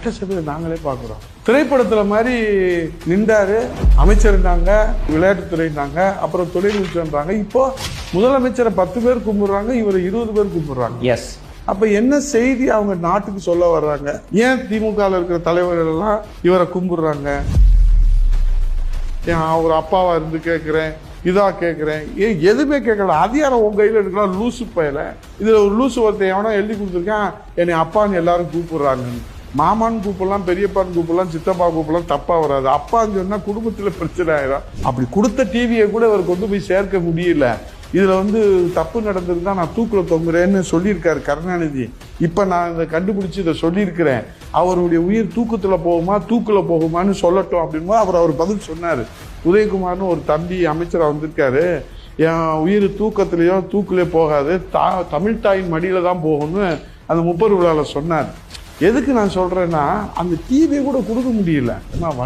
சட்டசபையில் நாங்களே பார்க்குறோம். திரைப்படத்தில் மாதிரி நின்றாரு அமைச்சர்னாங்க விளையாட்டுத்துறைனாங்க அப்புறம் தொழில்நுட்பன்றாங்க இப்போ முதலமைச்சரை பத்து பேர் கும்பிடுறாங்க இவரை இருபது பேர் கும்பிடுறாங்க. எஸ் அப்ப என்ன செய்தி அவங்க நாட்டுக்கு சொல்ல வர்றாங்க? ஏன் திமுகவில் இருக்கிற தலைவர்கள் எல்லாம் இவரை கும்பிடுறாங்க? ஏன் அவர் அப்பாவா இருந்து கேட்கிறேன் இதா கேட்கிறேன் ஏன் எதுவுமே கேட்கல அதிகாரம் உங்க கையில இருக்கலாம் லூசு பயல. இதுல ஒரு லூசு ஒருத்தன் எவனோ எழுதி கொடுத்துருக்கான் என்னை அப்பான்னு எல்லாரும் கூப்பிடுறாங்கன்னு. மாமான் கூப்பிடலாம் பெரியப்பான் கூப்பிடலாம் சித்தப்பா கூப்பிடலாம் தப்பாக வராது. அப்பான்னு சொன்னால் குடும்பத்தில் பிரச்சனை ஆயிடும் அப்படி கொடுத்த டிவியை கூட இவர் கொண்டு போய் சேர்க்க முடியல. இதில் வந்து தப்பு நடந்திருந்தா நான் தூக்கில் தொங்குறேன்னு சொல்லியிருக்காரு கருணாநிதி. இப்போ நான் இதை கண்டுபிடிச்சி இதை சொல்லியிருக்கிறேன். அவருடைய உயிர் தூக்கத்தில் போகுமா தூக்கில் போகுமான்னு சொல்லட்டும் அப்படின்னு அவர் அவர் பதில் சொன்னார். உதயகுமார்னு ஒரு தம்பி அமைச்சராக வந்திருக்காரு. என் உயிர் தூக்கத்திலேயோ தூக்கிலே போகாது. தா தமிழ் தாயின் மடியில் தான் போகும்னு அந்த முப்பது விழாவில் சொன்னார். எதுக்கு நான் சொல்கிறேன்னா அந்த டிவியை கூட கொடுக்க முடியல. நான்